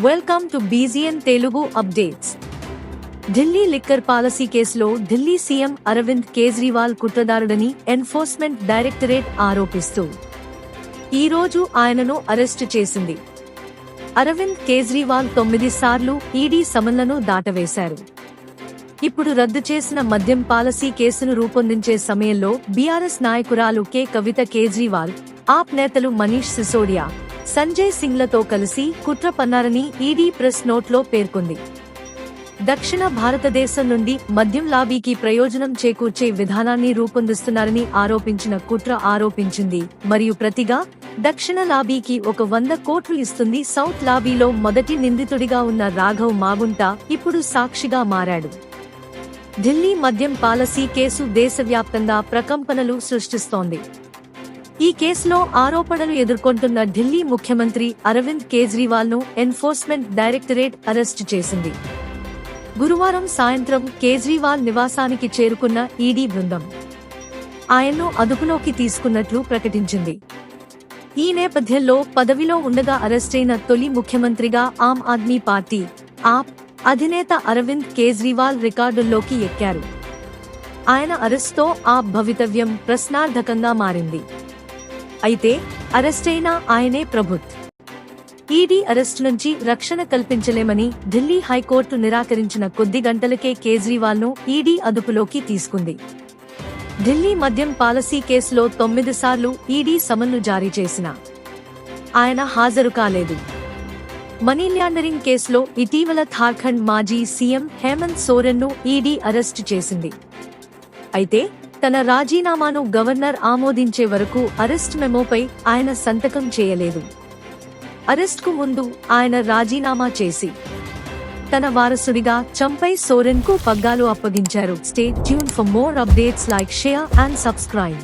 Welcome to BGN Telugu updates Delhi liquor policy కేసులో Delhi CM Arvind Kejriwal కుట్రదారుడని enforcement directorate ఆరోపిస్తూ. ఈ రోజు ఆయనను అరెస్టు చేసింది. అరవింద్ కేజ్రీవాల్ తొమ్మిది సార్లు ఈడీ సమన్లను దాటవేశారు. ఇప్పుడు రద్దు చేసిన మద్యం పాలసీ కేసును రూపొందించే సమయంలో బీఆర్ఎస్ నాయకురాలు కె. కవిత కేజ్రీవాల్ ఆప్ నేతలు మనీష్ సిసోడియా సంజయ్ సింగ్లతో కలిసి కుట్ర పన్నారని ఈడీ ప్రెస్ నోట్లో పేర్కొంది. దక్షిణ భారతదేశం నుండి మద్యం లాబీకి ప్రయోజనం చేకూర్చే విధానాన్ని రూపొందిస్తున్నారని ఆరోపించిన కుట్ర ఆరోపించింది. మరియు ప్రతిగా దక్షిణ లాబీకి ఒక వంద కోట్లు ఇస్తుంది సౌత్ లాబీలో మొదటి నిందితుడిగా ఉన్న రాఘవ్ మాగుంటా ఇప్పుడు సాక్షిగా మారాడు. ఢిల్లీ మద్యం పాలసీ కేసు దేశవ్యాప్తంగా ప్రకంపనలు సృష్టిస్తోంది. ఈ కేసులో ఆరోపణలు ఎదుర్కొంటున్న ఢిల్లీ ముఖ్యమంత్రి అరవింద్ కేజ్రీవాల్ను ఎన్ఫోర్స్మెంట్ డైరెక్టరేట్ అరెస్టు చేసింది. గురువారం సాయంత్రం కేజ్రీవాల్ నివాసానికి చేరుకున్న ఈడీ బృందం ఆయన్ను అదుపులోకి తీసుకున్నట్లు ప్రకటించింది. ఈ నేపథ్యంలో పదవిలో ఉండగా అరెస్టైన తొలి ముఖ్యమంత్రిగా ఆమ్ ఆద్మీ పార్టీ ఆప్ అధినేత అరవింద్ కేజ్రీవాల్ రికార్డుల్లోకి ఎక్కారు. ఆయన అరెస్ట్తో ఆ భవితవ్యం ప్రశ్నార్థకంగా మారింది. అయితే అరెస్టైనా ఆయనే ప్రభుత్. ఈడీ అరెస్ట్ నుంచి రక్షణ కల్పించలేమని ఢిల్లీ హైకోర్టు నిరాకరించిన కొద్ది గంటలకే కేజ్రీవాల్ను ఈడీ అదుపులోకి తీసుకుంది. ఢిల్లీ మద్యం పాలసీ కేసులో తొమ్మిది సార్లు ఈడీ సమన్లు జారీ చేసిన. ఆయన హాజరు కాలేదు. మనీ ల్యాండరింగ్ కేసులో ఇటీవల ఝార్ఖండ్ మాజీ సీఎం హేమంత్ సోరెన్ను ఈడీ అరెస్టు చేసింది. అయితే తన రాజీనామాను గవర్నర్ ఆమోదించే వరకు అరెస్ట్ మెమోపై ఆయన సంతకం చేయలేదు. అరెస్ట్కు ముందు ఆయన రాజీనామా చేసి తన వారసుడిగా చంపై సోరెన్కు పగ్గాలు అప్పగించారు. Stay tuned for more updates like share and subscribe